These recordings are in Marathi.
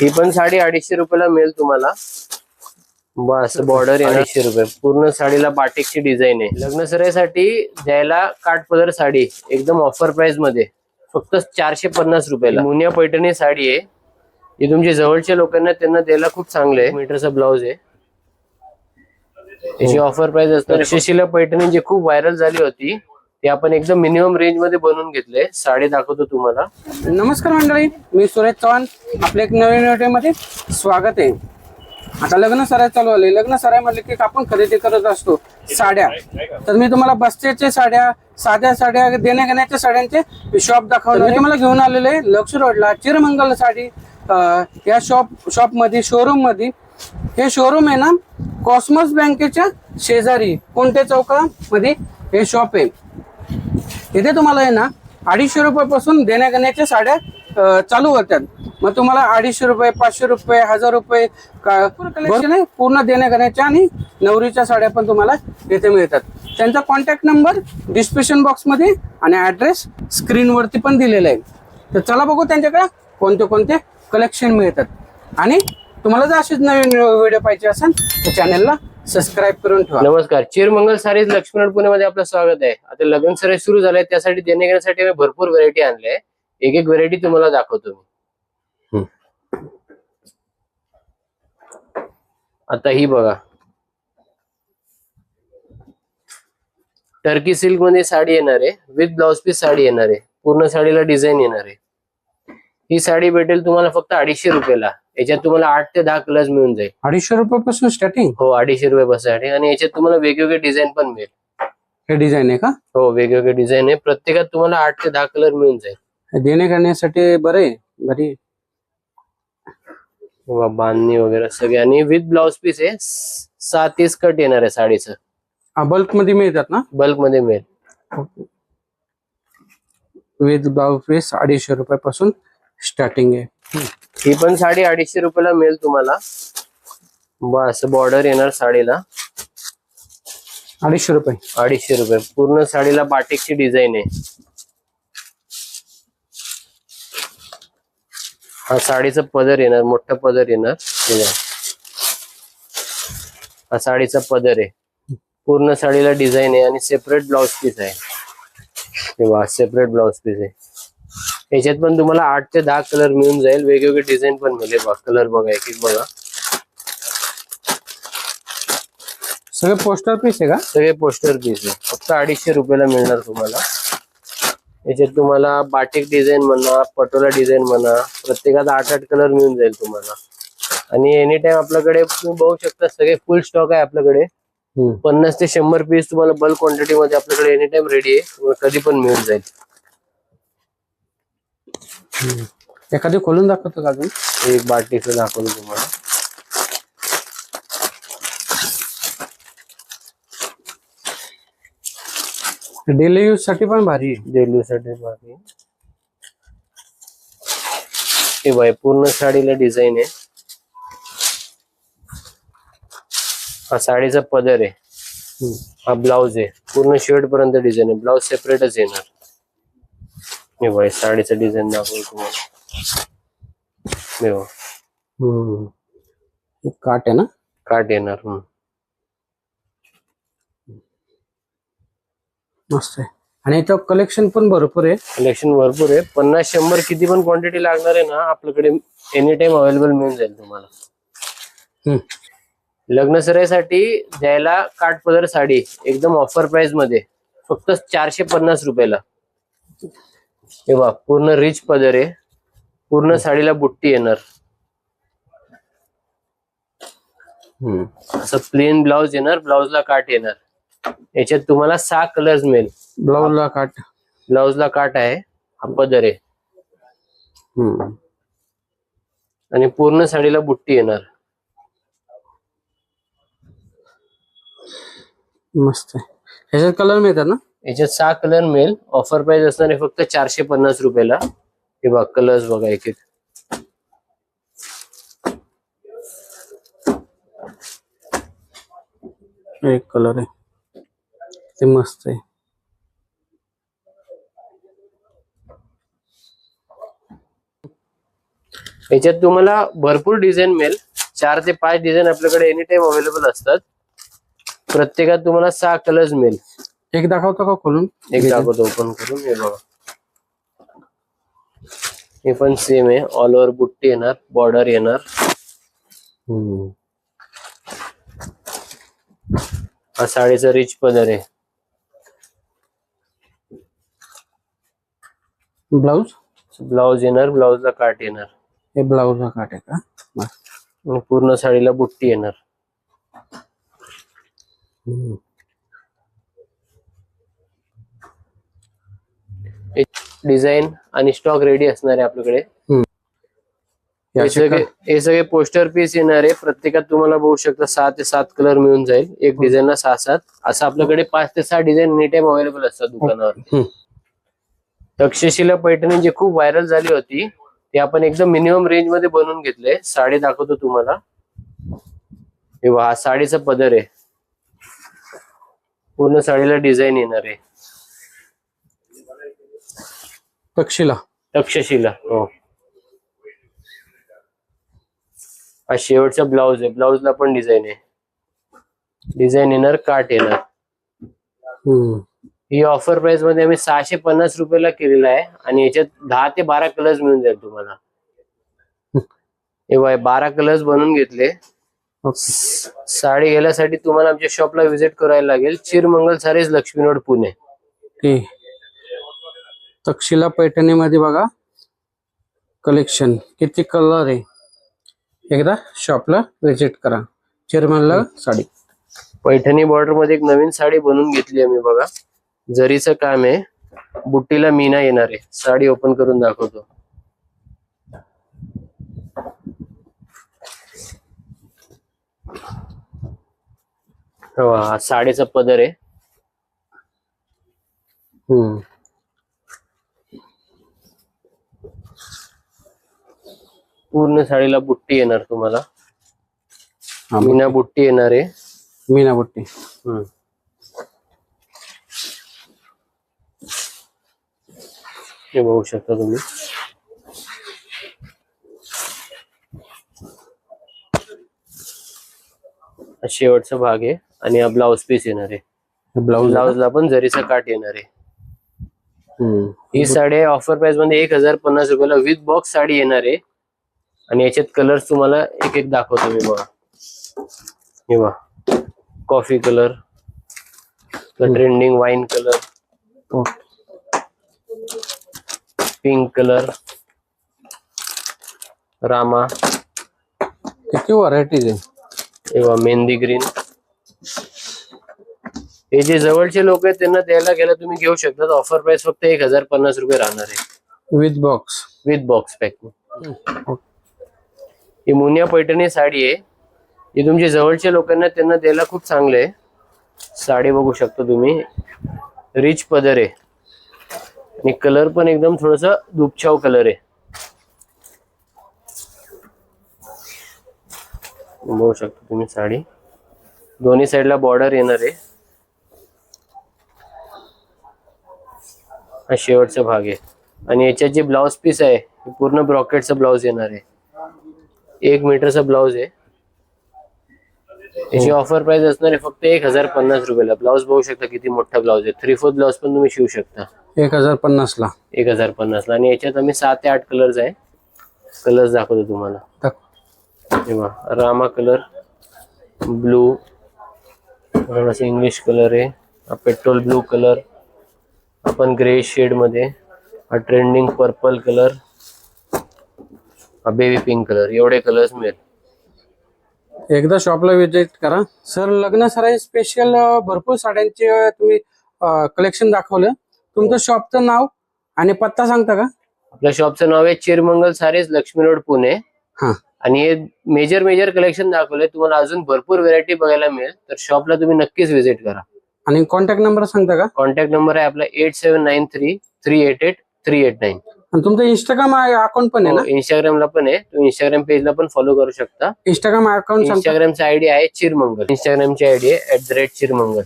ही पण साडी अडीचशे रुपयाला मिळेल तुम्हाला. बस बॉर्डर अडीचशे रुपये. पूर्ण साडीला बाटिकची डिझाईन आहे. लग्न सराईसाठी द्यायला काठपदर साडी. एकदम ऑफर प्राइसमध्ये. फक्त चारशे पन्नास रुपयाला. मुनिया पैठणी साडी आहे. ही तुमच्या जवळच्या लोकांना त्यांना द्यायला खूप चांगलं आहे. मीटरचा ब्लाऊज आहे. त्याची ऑफर प्राइस असतो शिशिला पैठणी जी खूप व्हायरल झाली होती. हे आपण एकदम मिनिमम रेंजमध्ये बनवून घेतले साडी दाखवतो तुम्हाला. नमस्कार मंडळी मी सुरेश चव्हाण. आपल्या एक नवीन व्हिडिओमध्ये स्वागत आहे. आता लग्न सराय चालू आले. लग्न सराय म्हटले की आपण खरेदी करत असतो. साड्या. तर मी तुम्हाला बस्तेचे साड्या साध्या साड्या देण्या घेण्याच्या साड्यांचे शॉप दाखवणार मी तुम्हाला घेऊन आलेले आहे लक्ष रोडला. चिरमंगल साडी या शॉप शॉपमध्ये शोरूममध्ये. हे शोरूम आहे ना कॉस्मॉस बँकेच्या शेजारी कोणत्या चौकामध्ये हे शॉप आहे. इथे तुम्हाला आहे ना अडीचशे रुपयापासून देण्या घेण्याच्या साड्या चालू होत्यात मग तुम्हाला अडीचशे रुपये पाचशे रुपये हजार रुपये का- collection आहे? पूर्ण देण्या घेण्याच्या आणि नवरीच्या साड्या पण तुम्हाला इथे मिळतात. त्यांचा कॉन्टॅक्ट नंबर डिस्क्रिप्शन बॉक्समध्ये आणि ऍड्रेस स्क्रीनवरती पण दिलेला आहे. तर चला बघू त्यांच्याकडे कोणते कोणते कलेक्शन मिळतात. आणि तुम्हाला जर असेच नवीन व्हिडिओ पाहिजे असेल तर चॅनलला सबस्क्राईब करून ठेवा. नमस्कार. चिरमंगल सारीज लक्ष्मण पुण्यामध्ये आपलं स्वागत आहे. आता लग्न सराई सुरू झालंय. त्यासाठी देणे घेण्यासाठी आम्ही भरपूर व्हरायटी आणल्या आहे. एक एक व्हरायटी तुम्हाला दाखवतो मी. आता ही बघा. टर्की सिल्कमध्ये साडी येणार आहे. विथ ब्लाउज पीस साडी येणार आहे. पूर्ण साडीला डिझाईन येणार आहे. ही साडी भेटेल तुम्हाला फक्त अडीचशे रुपयाला. याच्यात तुम्हाला आठ ते दहा कलर्स मिळून जाईल. अडीचशे रुपयापासून स्टार्टिंग हो अडीचशे रुपये बसासाठी आणि याच्यात तुम्हाला वेगवेगळे डिझाईन पण मिळेल. हे डिझाईन आहे का? हो वेगवेगळे डिझाईन आहे. प्रत्येकात तुम्हाला आठ ते दहा कलर मिळून जाईल. हे देणे करण्यासाठी बरं आहे. बरी बांधणी वगैरे सगळे. आणि विथ ब्लाउज पीस आहे स- सहा तीस कट येणार आहे साडीचं. बल्कमध्ये मिळतात ना? बल्कमध्ये मिळेल विथ ब्लाउज पीस अडीचशे रुपयापासून स्टार्टिंग आहे. ही पण साडी अडीचशे रुपयाला मिळेल तुम्हाला. बस बॉर्डर येणार साडीला. अडीचशे रुपये. अडीचशे रुपये. पूर्ण साडीला बाटिकची डिझाईन आहे. हा साडीचा पदर येणार मोठा पदर येणार. हे साडीचा पदर आहे. पूर्ण साडीला डिझाईन आहे आणि सेपरेट ब्लाउज पीस आहे. सेपरेट ब्लाउज पीस आहे. याच्यात पण तुम्हाला आठ ते दहा कलर मिळून जाईल. वेगवेगळे डिझाईन पण मिळेल बघा. कलर बघा एक एक बघा. सगळे पोस्टर पीस आहे का? सगळे पोस्टर पीस आहे. फक्त अडीचशे रुपयाला मिळणार तुम्हाला. याच्यात तुम्हाला बाटिक डिझाईन म्हणा पटोला डिझाईन म्हणा प्रत्येकात आठ आठ कलर मिळून जाईल तुम्हाला. आणि एनी टाइम आपल्याकडे तुम्ही बघू शकता सगळे फुल स्टॉक आहे आपल्याकडे. पन्नास ते शंभर पीस तुम्हाला बल्क क्वांटिटी मध्ये आपल्याकडे एनी टाइम रेडी आहे. तुम्हाला कधी पण मिळून जाईल. एखादी खोलून दाखवतो का अजून? एक बाटिकचं दाखवलं तुम्हाला. डेली यूजसाठी पण भारी डेली साठी बाकी हे बाय पूर्ण साडीला डिझाईन आहे. हा साडीचा पदर आहे. हा ब्लाउज आहे. पूर्ण शर्ट पर्यंत डिझाईन आहे. ब्लाउज सेपरेटच येणार. हे बाय साडीचं डिझाईन दाखवतो तुम्हाला. बघ, हम्म. काट आहे ना? काट येणार हम्म. मस्त आहे. आणि याचं कलेक्शन पण भरपूर आहे. कलेक्शन भरपूर आहे. पन्नास शंभर किती पण क्वांटिटी लागणार आहे ना आपल्याकडे एनी टाइम अवेलेबल मिळून जाईल तुम्हाला. हम्म. लग्न सराईसाठी द्यायला काठपदर साडी एकदम ऑफर प्राइसमध्ये. फक्त चारशे पन्नास रुपयाला. हे बा पूर्ण रिच पदर आहे. पूर्ण साडीला बुट्टी येणार. हम्म. असं प्लेन ब्लाउज येणार ब्लाउजला काठ येणार. याच्यात तुम्हाला सहा कलर्स मिळेल. ब्लाऊजला काट ब्लाउजला काठ आहे हा पदर आहे. हम्म. आणि पूर्ण साडीला बुट्टी येणार. मस्त आहे. ह्याच्यात कलर मिळतात ना? याच्यात सहा कलर मिळेल. ऑफर प्राइस असणार आहे फक्त चारशे पन्नास रुपयाला. हे बघा कलर्स बघा एक एक. एक कलर आहे. ते मस्त आहे. याच्यात तुम्हाला भरपूर डिझाईन मिळेल. चार ते पाच डिझाईन आपल्याकडे एनी टाइम अवेलेबल असतात. प्रत्येकात तुम्हाला सहा कलर्स मिळेल. एक दाखवतो का खोलून? एक दाखवतो ओपन करून. हे बघा. हे पण सेम आहे. ऑल ओव्हर बुट्टी येणार बॉर्डर येणार. हम्म. हा साडीचा रिच पदर आहे. ब्लाऊज ब्लाउज येणार ब्लाउजला काट येणार. हे ब्लाऊज काट आहे का. आणि पूर्ण साडीला बुट्टी येणार. हम्म. डिझाईन आणि स्टॉक रेडी असणार आहे आपल्याकडे हे सगळे हे सगळे पोस्टर पीस येणार आहे. प्रत्येकात तुम्हाला बघू शकता सहा ते सात कलर मिळून जाईल. एक डिझाईनला सहा सात. असं आपल्याकडे पाच ते सहा डिझाईन एनी टाइम अवेलेबल असतात दुकानावर. तक्षशिला पैठणी जी खूप व्हायरल झाली होती ती आपण एकदम मिनिमम रेंजमध्ये बनवून घेतले साडी दाखवतो तुम्हाला. हे हा साडीचा पदर आहे. पूर्ण साडीला डिझाईन येणार आहे. तक्षशिला. तक्षशिला हो. हा शेवटचा ब्लाउज आहे. ब्लाउजला पण डिझाईन आहे. डिझाईन येणार काट येणार. ही ऑफर प्राइसमध्ये आम्ही सहाशे पन्नास रुपयाला केलेला आहे आणि याच्यात दहा ते बारा कलर्स मिळून जाईल तुम्हाला. हे बारा कलर्स बनवून घेतले. साडी घेण्यासाठी तुम्हाला आमच्या शॉपला व्हिजिट करायला लागेल. चिरमंगल सारीज लक्ष्मी रोड पुणे तक्षशिला पैठणीमध्ये बघा. कलेक्शन किती कलर आहे. एकदा शॉपला व्हिजिट करा. चेअरमॅनला साडी. पैठणी बॉर्डरमध्ये एक नवीन साडी बनवून घेतली आम्ही बघा. जरीचं काम आहे बुट्टीला मीना येणार आहे. साडी ओपन करून दाखवतो. हा साडीचा पदर आहे. हम्म. पूर्ण साडीला बुट्टी येणार तुम्हाला. हा, मीना बुट्टी येणार आहे. मीना बुट्टी. हम्म. हे बघू शकता तुम्ही. हा शेवटचा भाग आहे आणि हा ब्लाउज पीस येणार आहे. ब्लाऊज ब्लाउजला पण जरीचा काट येणार आहे. ही साडी ऑफर प्राइसमध्ये एक हजार पन्नास रुपयाला विथ बॉक्स साडी येणार आहे. आणि याच्यात कलर्स तुम्हाला एक एक दाखवतो मी बघा. हे बघा. Coffee colour trending wine colour. Pink colour Rama किती व्हरायटीज आहे? हे बघा मेहंदी ग्रीन हे जे जवळचे लोक आहेत त्यांना द्यायला गेला तुम्ही घेऊ शकता ऑफर प्राइस फक्त एक हजार पन्नास रुपये राहणार आहे. With box with box packing ही मुनिया पैठणी साडी आहे. ही तुमच्या जवळच्या लोकांना त्यांना द्यायला खूप चांगलं आहे. साडी बघू शकता तुम्ही. रिच पदर आहे. आणि कलर पण एकदम थोडस दुपछाव कलर आहे. बघू शकता तुम्ही साडी. दोन्ही साईडला बॉर्डर येणार आहे. हा शेवटचा भाग आहे. आणि याच्यात जे ब्लाउज पीस आहे पूर्ण ब्रॉकेटचा ब्लाउज येणार आहे. एक मीटरचा ब्लाउज आहे. याची ऑफर प्राइस असणार आहे फक्त एक हजार पन्नास रुपयाला. ब्लाउज बघू शकता किती मोठा ब्लाउज आहे. थ्री फोर्थ ब्लाउज पण तुम्ही शिवू शकता. एक हजार पन्नास ला एक हजार पन्नासला. आणि याच्यात आम्ही सात ते आठ कलर्स आहे. कलर्स दाखवतो तुम्हाला. रामा कलर ब्लू थोडासा इंग्लिश कलर आहे. हा पेट्रोल ब्लू कलर आपण ग्रे शेडमध्ये. हा ट्रेंडिंग पर्पल कलर हा बेबी पिंक कलर एवढे कलर्स मिळेल. एकदा शॉपला व्हिजिट करा. सर लग्न सराई स्पेशल भरपूर साड्यांचे तुम्ही कलेक्शन दाखवलं. तुमचं शॉपचं नाव आणि पत्ता सांगता का? आपल्या शॉपचं नाव आहे चिरमंगल सारीज लक्ष्मी रोड पुणे. हा. आणि हे मेजर मेजर कलेक्शन दाखवले तुम्हाला अजून भरपूर व्हेरायटी बघायला मिळेल. तर शॉपला तुम्ही नक्कीच व्हिजिट करा. आणि कॉन्टॅक्ट नंबर सांगता का? कॉन्टॅक्ट नंबर आहे आपला eight seven nine three three eight eight three eight nine आणि तुमचं इंस्टाग्राम अकाउंट पण आहे ना? इंस्टाग्रामला पण आहे. तुम्ही इंस्टाग्राम पेजला पण फॉलो करू शकता. इंस्टाग्राम अकाउंट इंस्टाग्रामचा आयडी आहे चिरमंगल. इंस्टाग्रामची आयडी आहे ऍट द रेट चिरमंगल.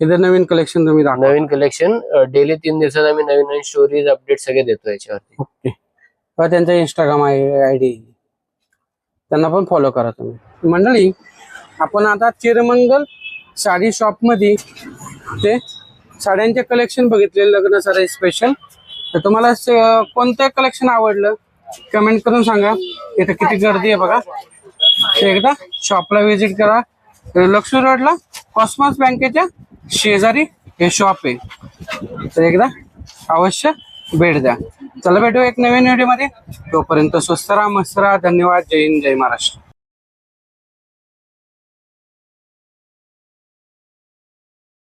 इथं नवीन कलेक्शन तुम्ही नवीन कलेक्शन डेली तीन दिवसात आम्ही नवीन नवीन स्टोरीज अपडेट सगळे देतो याच्यावरती. ओके. त्यांचा इंस्टाग्राम आय डी त्यांना पण फॉलो करा तुम्ही. मंडळी आपण आता चिरमंगल साडी शॉपमध्ये ते साड्यांचे कलेक्शन बघितले लग्न साडी स्पेशल तर तुम्हाला कोणतं कलेक्शन आवडलं? कमेंट करून सांगा. इथं किती गर्दी आहे बघा. एकदा शॉपला व्हिजिट करा. लक्ष्मी रोडला कॉस्मॉस बँकेच्या शेजारी हे शॉप आहे. तर एकदा अवश्य भेट द्या. चला भेटू एक नवीन व्हिडिओमध्ये. तोपर्यंत स्वस्त राहा मस्त राहा. धन्यवाद. जय हिंद जय महाराष्ट्र.